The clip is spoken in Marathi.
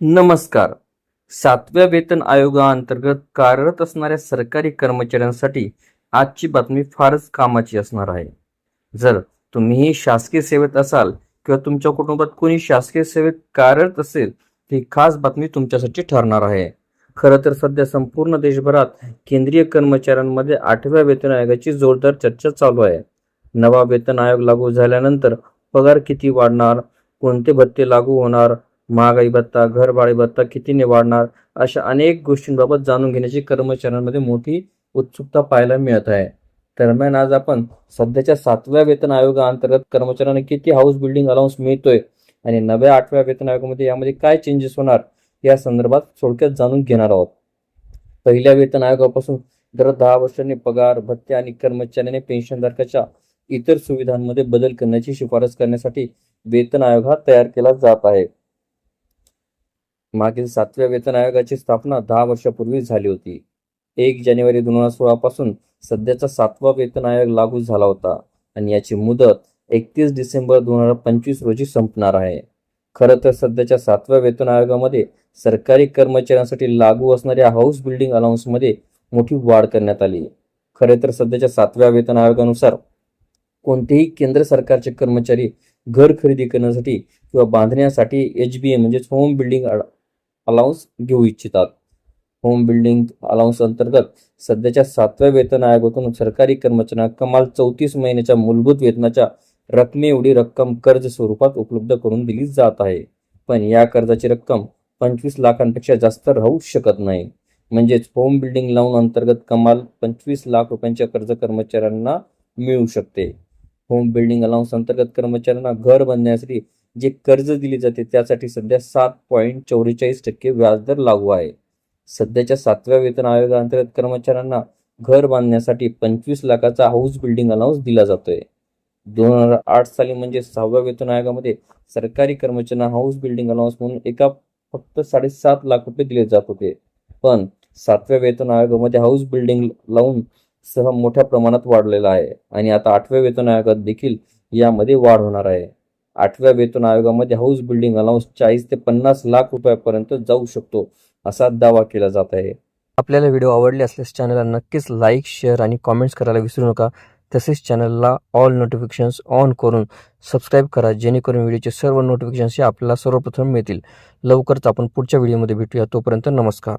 नमस्कार. सातव्या वेतन आयोगाअंतर्गत कार्यरत असणाऱ्या सरकारी कर्मचाऱ्यांसाठी आजची बातमी फारच कामाची असणार आहे. जर तुम्हीही शासकीय सेवेत असाल किंवा तुमच्या कुटुंबात कोणी शासकीय सेवेत कार्यरत असेल ही खास बातमी तुमच्यासाठी ठरणार आहे. खरं तर सध्या संपूर्ण देशभरात केंद्रीय कर्मचाऱ्यांमध्ये आठव्या वेतन आयोगाची जोरदार चर्चा चालू आहे. नवा वेतन आयोग लागू झाल्यानंतर पगार किती वाढणार कोणते भत्ते लागू होणार महागाई भत्ता घरभाडे भत्ता कितीने वाढणार अशा अनेक गोष्टींबाबत जाणून घेण्याची कर्मचाऱ्यांमध्ये मोठी उत्सुकता पाहायला मिळत आहे. दरम्यान आज आपण सध्याच्या सातव्या वेतन आयोगाअंतर्गत कर्मचाऱ्यांना किती हाऊस बिल्डिंग अलाउन्स मिळतोय आणि नव्या आठव्या वेतन आयोगामध्ये यामध्ये काय चेंजेस होणार या संदर्भात थोडक्यात जाणून घेणार आहोत. पहिल्या वेतन आयोगापासून दर दहा वर्षांनी पगार भत्ते आणि कर्मचाऱ्याने पेन्शनधारकाच्या इतर सुविधांमध्ये बदल करण्याची शिफारस करण्यासाठी वेतन आयोग हा तयार केला जात आहे. मागील सातव्या वेतन आयोगाची स्थापना दहा वर्षापूर्वी झाली होती. एक जानेवारी दोन हजार सोळा पासून सध्याचा सातवा वेतन आयोग लागू झाला होता आणि याची मुदत एकतीस डिसेंबर दोन हजार पंचवीस रोजी संपणार आहे. खरं तर सध्याच्या सातव्या वेतन आयोगामध्ये सरकारी कर्मचाऱ्यांसाठी लागू असणाऱ्या हाऊस बिल्डिंग अलाउन्समध्ये मोठी वाढ करण्यात आली. खरे तर सध्याच्या सातव्या वेतन आयोगानुसार कोणतेही केंद्र सरकारचे कर्मचारी घर खरेदी करण्यासाठी किंवा बांधण्यासाठी एच बी ए म्हणजेच होम बिल्डिंग अलाउन्स घेऊ इच्छितात. होम बिल्डिंग अलाउन्स अंतर्गत सध्याच्या सातव्या वेतन आयोगातून सरकारी कर्मचाऱ्यांना कमाल चौतीस महिन्याच्या मूलभूत वेतनाच्या रकमे एवढी रक्कम कर्ज स्वरूपात उपलब्ध करून दिली जात आहे. पण या कर्जाची रक्कम पंचवीस लाखांपेक्षा जास्त राहू शकत नाही. म्हणजेच होम बिल्डिंग लावून अंतर्गत कमाल पंचवीस लाख रुपयांचे कर्ज कर्मचाऱ्यांना मिळू शकते. होम बिल्डिंग अलाउन्स अंतर्गत कर्मचाऱ्यांना घर बांधण्यासाठी जे कर्ज दिले जाते त्यासाठी सध्या सात पॉईंट चौवेचाळीस टक्के व्याजदर लागू आहे. सध्याच्या सातव्या वेतन आयोगाअंतर्गत कर्मचाऱ्यांना घर बांधण्यासाठी पंचवीस लाखाचा हाऊस बिल्डिंग अलाउन्स दिला जातोय. दोन हजार आठ साली म्हणजे सहाव्या वेतन आयोगामध्ये सरकारी कर्मचाऱ्यांना हाऊस बिल्डिंग अलाउन्स म्हणून एका फक्त साडेसात लाख रुपये दिले जात होते. पण सातव्या वेतन आयोगामध्ये हाऊस बिल्डिंग लावून सह मोठ्या प्रमाणात वाढलेला आहे आणि आता आठव्या वेतन आयोगात देखील यामध्ये वाढ होणार आहे. आठव्या वेतन आयोगामध्ये हाऊस बिल्डिंग अलाउन्स चाळीस ते पन्नास लाख रुपयापर्यंत जाऊ शकतो असा दावा केला जात आहे. आपल्याला व्हिडिओ आवडले असल्यास चॅनलला नक्कीच लाईक शेअर आणि कॉमेंट्स करायला विसरू नका. तसेच चॅनलला ऑल नोटिफिकेशन्स ऑन करून सबस्क्राईब करा जेणेकरून व्हिडिओचे सर्व नोटिफिकेशन्स हे आपल्याला सर्वप्रथम मिळतील. लवकरच आपण पुढच्या व्हिडिओमध्ये भेटूया. तोपर्यंत नमस्कार.